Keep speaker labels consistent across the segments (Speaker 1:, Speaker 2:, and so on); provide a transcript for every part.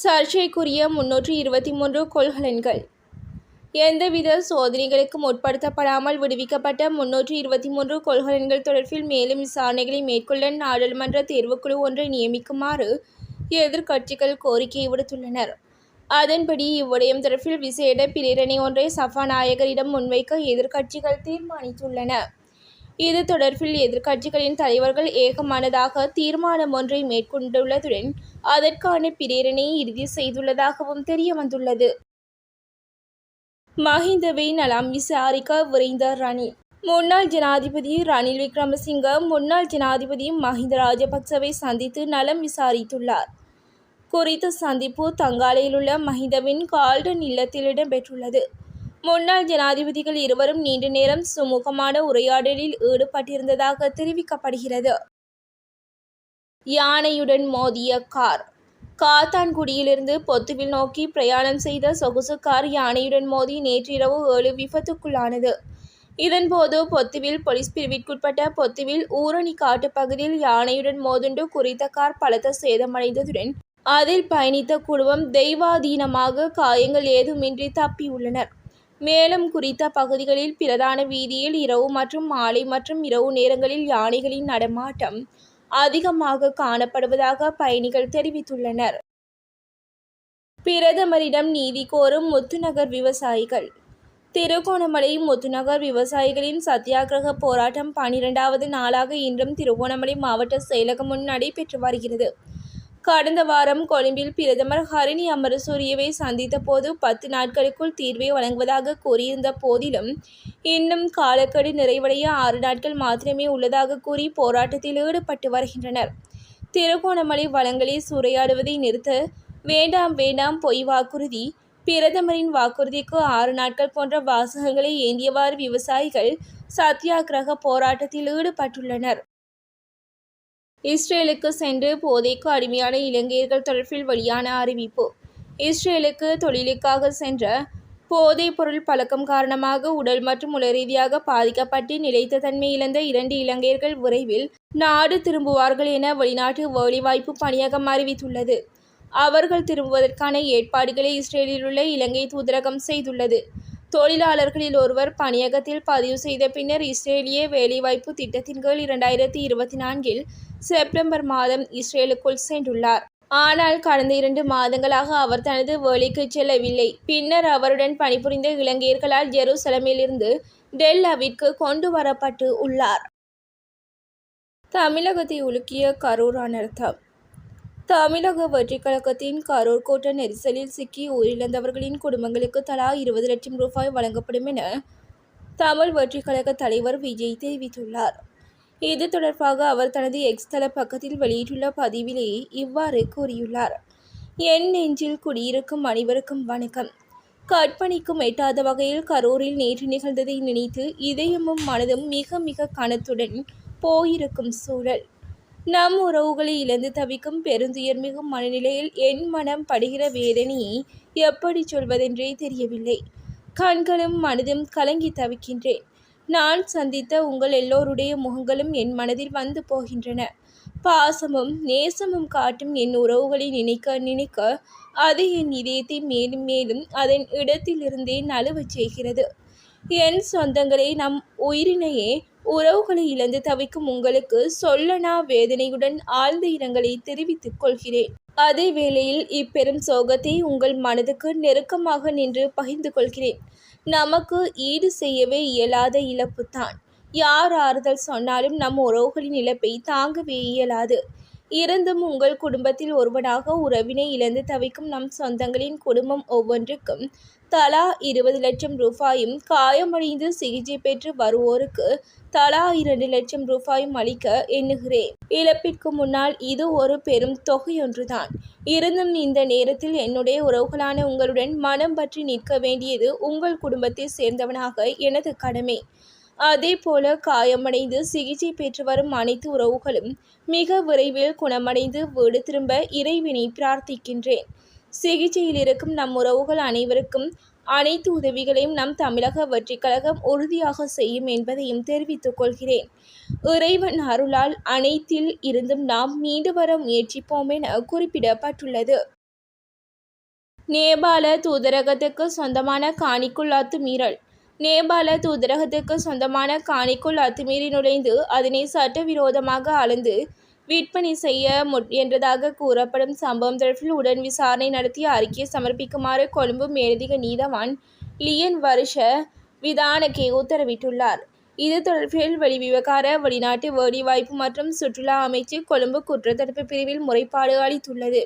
Speaker 1: சர்ச்சைக்குரிய முன்னூற்று இருபத்தி மூன்று கொள்கலன்கள். எந்தவித சோதனைகளுக்கும் உட்படுத்தப்படாமல் விடுவிக்கப்பட்ட முன்னூற்று இருபத்தி மூன்று கொள்கலன்கள் தொடர்பில் மேலும் விசாரணைகளை மேற்கொள்ள நாடாளுமன்ற தேர்வுக்குழு ஒன்றை நியமிக்குமாறு எதிர்க்கட்சிகள் கோரிக்கை விடுத்துள்ளனர். அதன்படி இவ்விடயம் தொடர்பில் விசேட பிரேரணை ஒன்றை சபாநாயகரிடம் முன்வைக்க எதிர்க்கட்சிகள் தீர்மானித்துள்ளன. இது தொடர்பில் எதிர்க்கட்சிகளின் தலைவர்கள் ஏகமானதாக தீர்மானம் ஒன்றை மேற்கொண்டுள்ளதுடன் அதற்கான பிரேரணையை இறுதி செய்துள்ளதாகவும் தெரியவந்துள்ளது. மஹிந்தவை நலம் விசாரிக்க விரைந்த ரணில் முன்னாள் ஜனாதிபதி ரணில் விக்ரமசிங்க முன்னாள் ஜனாதிபதி மஹிந்த ராஜபக்சவை சந்தித்து நலம் விசாரித்துள்ளார். குறித்த சந்திப்பு தங்காலையில் உள்ள மஹிந்தவின் கால்டன் இல்லத்தில் இடம்பெற்றுள்ளது. முன்னாள் ஜனாதிபதிகள் இருவரும் நீண்ட நேரம் சுமூகமான உரையாடலில் ஈடுபட்டிருந்ததாக தெரிவிக்கப்படுகிறது. யானையுடன் மோதிய கார். காத்தான்குடியிலிருந்து பொத்துவில் நோக்கி பிரயாணம் செய்த சொகுசு கார் யானையுடன் மோதி நேற்றிரவு ஏழு விபத்துக்குள்ளானது. இதன்போது பொத்துவில் போலீஸ் பிரிவிற்குட்பட்ட பொத்துவில் ஊரணி காட்டு பகுதியில் யானையுடன் மோதுண்டு குறித்த கார் பலத்த சேதமடைந்ததுடன் அதில் பயணித்த குழுவம் தெய்வாதீனமாக காயங்கள் ஏதுமின்றி தப்பியுள்ளனர். மேலும் குறித்த பகுதிகளில் பிரதான வீதியில் இரவு மற்றும் மாலை மற்றும் இரவு நேரங்களில் யானைகளின் நடமாட்டம் அதிகமாக காணப்படுவதாக பயணிகள் தெரிவித்துள்ளனர். பிரதமரிடம் நீதி கோரும் முத்துநகர் விவசாயிகள். திருகோணமலை முத்துநகர் விவசாயிகளின் சத்தியாகிரக போராட்டம் பனிரெண்டாவது நாளாக இன்றும் திருகோணமலை மாவட்ட செயலகம் முன் நடைபெற்று வருகிறது. கடந்த வாரம் கொழும்பில் பிரதமர் ஹரிணி அமரசூரியவை சந்தித்த போது பத்து நாட்களுக்குள் தீர்வை வழங்குவதாக கூறியிருந்த போதிலும் இன்னும் காலக்கெடு நிறைவடைய ஆறு நாட்கள் மாத்திரமே உள்ளதாக கூறி போராட்டத்தில் ஈடுபட்டு வருகின்றனர். திருகோணமலை வளங்களை சூறையாடுவதை நிறுத்த வேண்டாம் வேண்டாம் பொய் வாக்குறுதி பிரதமரின் வாக்குறுதிக்கு ஆறு நாட்கள் போன்ற வாசகங்களை ஏந்தியவாறு விவசாயிகள் சத்தியாகிரக போராட்டத்தில் ஈடுபட்டுள்ளனர். இஸ்ரேலுக்கு சென்று போதைக்கு அடிமையான இலங்கையர்கள் தொடர்பில் வெளியான அறிவிப்பு. இஸ்ரேலுக்கு தொழிலுக்காக சென்ற போதைப் பொருள் பழக்கம் காரணமாக உடல் மற்றும் உள ரீதியாக பாதிக்கப்பட்டு நிலைத்த தன்மை இழந்த இரண்டு இலங்கையர்கள் விரைவில் நாடு திரும்புவார்கள் என வெளிநாட்டு வேலைவாய்ப்பு பணியகம் அறிவித்துள்ளது. அவர்கள் திரும்புவதற்கான ஏற்பாடுகளை இஸ்ரேலில் உள்ள இலங்கை தூதரகம் செய்துள்ளது. தொழிலாளர்களில் ஒருவர் பணியகத்தில் பதிவு செய்த பின்னர் இஸ்ரேலிய வேலைவாய்ப்பு திட்டத்தின் கீழ் இரண்டாயிரத்தி இருபத்தி நான்கில் செப்டம்பர் மாதம் இஸ்ரேலுக்குள் சென்றுள்ளார். ஆனால் கடந்த இரண்டு மாதங்களாக அவர் தனது வேலைக்கு செல்லவில்லை. பின்னர் அவருடன் பணிபுரிந்த இலங்கையர்களால் ஜெருசலமிலிருந்து டெல்லாவிற்கு கொண்டு வரப்பட்டு உள்ளார். தமிழகத்தை உலுக்கிய கரூர் அனர்த்தம் தமிழக வெற்றிக் கழகத்தின் கரூர் கோட்ட நெரிசலில் சிக்கி உயிரிழந்தவர்களின் குடும்பங்களுக்கு தலா இருபது லட்சம் ரூபாய் வழங்கப்படும் என தமிழ் வெற்றிக் கழக தலைவர் விஜய் தெரிவித்துள்ளார். இது தொடர்பாக அவர் தனது எக்ஸ் தள பக்கத்தில் வெளியிட்டுள்ள பதிவிலேயே இவ்வாறு கூறியுள்ளார். என் நெஞ்சில் குடியிருக்கும் அனைவருக்கும் வணக்கம். கற்பனைக்கும் எட்டாத வகையில் கரூரில் நேற்று நிகழ்ந்ததை நினைத்து இதயமும் மனதும் மிக மிக கனத்துடன் போயிருக்கும் சூழல். நம் உறவுகளை இழந்து தவிக்கும் பெருந்துயர்மிகும் மனநிலையில் என் மனம் படுகிற வேதனையை எப்படி சொல்வதென்றே தெரியவில்லை. கண்களும் மனதும் கலங்கி தவிக்கின்றேன். நான் சந்தித்த உங்கள் எல்லோருடைய முகங்களும் என் மனதில் வந்து போகின்றன. பாசமும் நேசமும் காட்டும் என் உறவுகளை நினைக்க நினைக்க அது என் இதயத்தை மேலும் மேலும் அதன் இடத்திலிருந்தே நழுவச் செய்கிறது. என் சொந்தங்களை நம் உயிரினையே உறவுகளை இழந்து தவிக்கும் உங்களுக்கு சொல்லனா வேதனையுடன் ஆழ்ந்த இரங்கலை தெரிவித்துக் கொள்கிறேன். அதே வேளையில் இப்பெரும் சோகத்தை உங்கள் மனதுக்கு நெருக்கமாக நின்று பகிர்ந்து கொள்கிறேன். நமக்கு ஈடு செய்யவே இயலாத இழப்புத்தான் யார் ஆறுதல் சொன்னாலும் நம் உறவுகளின் இழப்பை தாங்கவே இயலாது. இருந்தும் உங்கள் குடும்பத்தில் ஒருவனாக உறவினை இழந்து தவிக்கும் நம் சொந்தங்களின் குடும்பம் ஒவ்வொன்றுக்கும் தலா இருபது லட்சம் ரூபாயும் காயமடைந்து சிகிச்சை பெற்று வருவோருக்கு தலா இரண்டு லட்சம் ரூபாயும் அளிக்க எண்ணுகிறேன். இழப்பிற்கு முன்னால் இது ஒரு பெரும் தொகையொன்றுதான். இருந்தும் இந்த நேரத்தில் என்னுடைய உறவுகளான உங்களுடன் மனம் பற்றி நிற்க வேண்டியது உங்கள் குடும்பத்தை சேர்ந்தவனாக எனது கடமை. அதே போல காயமடைந்து சிகிச்சை பெற்று வரும் அனைத்து உறவுகளும் மிக விரைவில் குணமடைந்து வீடு திரும்ப இறைவினை பிரார்த்திக்கின்றேன். சிகிச்சையில் இருக்கும் நம் உறவுகள் அனைவருக்கும் அனைத்து உதவிகளையும் நம் தமிழக வெற்றிக் கழகம் உறுதியாக செய்யும் என்பதையும் தெரிவித்துக் கொள்கிறேன். இறைவன் அருளால் அனைத்தில் இருந்தும் நாம் மீண்டு வர முயற்சிப்போம் என குறிப்பிடப்பட்டுள்ளது. நேபாள தூதரகத்துக்கு சொந்தமான காணிக்குள் அத்துமீறல் நேபாள தூதரகத்துக்கு சொந்தமான காணிக்குள் அத்துமீறி நுழைந்து அதனை சட்டவிரோதமாக அளந்து விற்பனை செய்ய முயன்றதாக கூறப்படும் சம்பவம் தொடர்பில் உடன் விசாரணை நடத்திய அறிக்கையை சமர்ப்பிக்குமாறு கொழும்பு மேலதிக நீதவான் லியன் வருஷ விதானகே உத்தரவிட்டுள்ளார். இது தொடர்பில் வெளிவிவகார வெளிநாட்டு வேடிவாய்ப்பு மற்றும் சுற்றுலா அமைச்சு கொழும்பு குற்றத்தடுப்பு பிரிவில் முறைப்பாடு அளித்துள்ளது.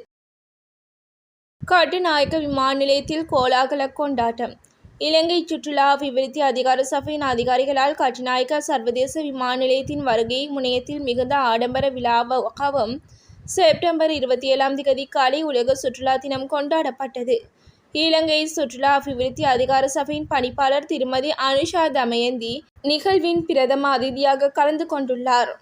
Speaker 1: கட்டுநாயக்க விமான நிலையத்தில் கோலாகல கொண்டாட்டம். இலங்கை சுற்றுலா அபிவிருத்தி அதிகார சபையின் அதிகாரிகளால் கட்டுநாயக்க சர்வதேச விமான நிலையத்தின் வருகை முனையத்தில் மிகுந்த ஆடம்பர விழாவாகவும் செப்டம்பர் இருபத்தி ஏழாம் திகதி காலை உலக சுற்றுலா தினம் கொண்டாடப்பட்டது. இலங்கை சுற்றுலா அபிவிருத்தி அதிகார சபையின் பணிப்பாளர் திருமதி அனுஷா தமயந்தி நிகழ்வின் பிரதம அதிதியாக கலந்து கொண்டுள்ளார்.